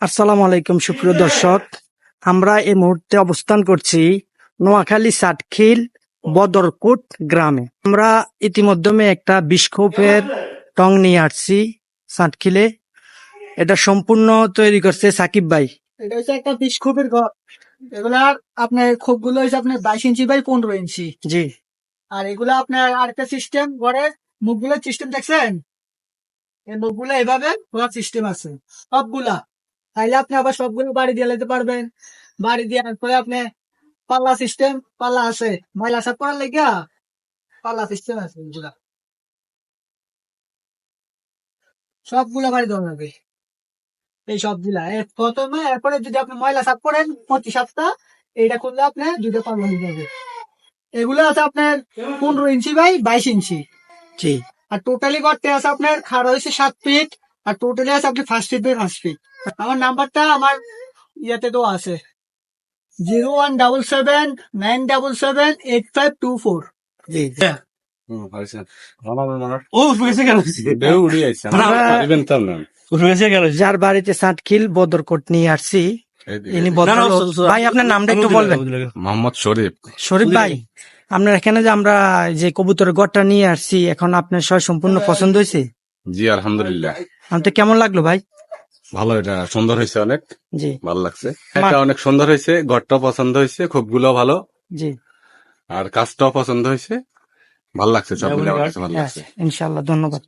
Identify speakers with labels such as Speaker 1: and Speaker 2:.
Speaker 1: আসসালামু আলাইকুম সুপ্রিয় দর্শক। আমরা এই মুহূর্তে অবস্থান করছি নোয়াখালী সাতখিল বদরকুট গ্রামে। আমরা ইতিমধ্যে একটা বিস্কোপের টং নিয়ে আসছি সাতখিলে। এটা সম্পূর্ণ তৈরি করছে সাকিব ভাই।
Speaker 2: এটা হচ্ছে একটা বিশ ঘর। এগুলার আপনার খোপগুলো হচ্ছে আপনার বাইশ ইঞ্চি বাই পনেরো ইঞ্চি।
Speaker 1: জি।
Speaker 2: আর এগুলো আপনার আরেকটা সিস্টেম ঘরের মুখগুলোর সিস্টেম দেখছেন? এই মুখগুলো এভাবে সিস্টেম আছে। সবগুলা। তাইলে আপনি আবার সবগুলো বাড়ি দিয়ে যেতে পারবেন। বাড়ি দেওয়ার পরে আপনি পাল্লা সিস্টেম পাল্লা আছে ময়লা সাফ করার লেগা পাল্লা সিস্টেম আছে এগুলা। সবগুলা বাড়ি দেওয়া যাবে এই সবগুলা। প্রথমে এরপরে যদি আপনি ময়লা সাফ করেন প্রতি সপ্তাহ এইটা করলে আপনি দুটো পাল্লা হয়ে যাবে এগুলো আছে আপনার পনেরো ইঞ্চি বাই বাইশ ইঞ্চি।
Speaker 1: জি।
Speaker 2: আর টোটালি করতে আছে আপনার খাড়া হয়েছে সাত ফিট আর টোটালি আছে আপনি first feet by first feet আমার নাম্বারটা আমার ইয়াতে তো আছে। Zero one double seven nine double seven eight five two four.
Speaker 1: জি
Speaker 3: হয়। তো
Speaker 1: যার বাড়িতে সাতখিল বদরকোট নিয়ে আসছি। ইনি ভাই আপনার নামটা একটু বলবেন।
Speaker 3: মোহাম্মদ শরীফ।
Speaker 1: শরীফ ভাই আপনার এখানে যে আমরা যে কবুতরের গড়টা নিয়ে আসছি এখন আপনার সব সম্পূর্ণ পছন্দ হয়েছে?
Speaker 3: জি আলহামদুলিল্লাহ।
Speaker 1: আমাদের কেমন লাগল ভাই?
Speaker 3: ভালো এটা সুন্দর হয়েছে অনেক।
Speaker 1: জি।
Speaker 3: ভালো লাগছে। এটা অনেক সুন্দর হয়েছে ঘরটাও পছন্দ হয়েছে খুবগুলো ভালো।
Speaker 1: জি।
Speaker 3: আর কাজটাও পছন্দ হয়েছে। ভালো লাগছে সব মিলে আমার কাছে ভালো লাগছে।
Speaker 1: ইনশাল্লাহ ধন্যবাদ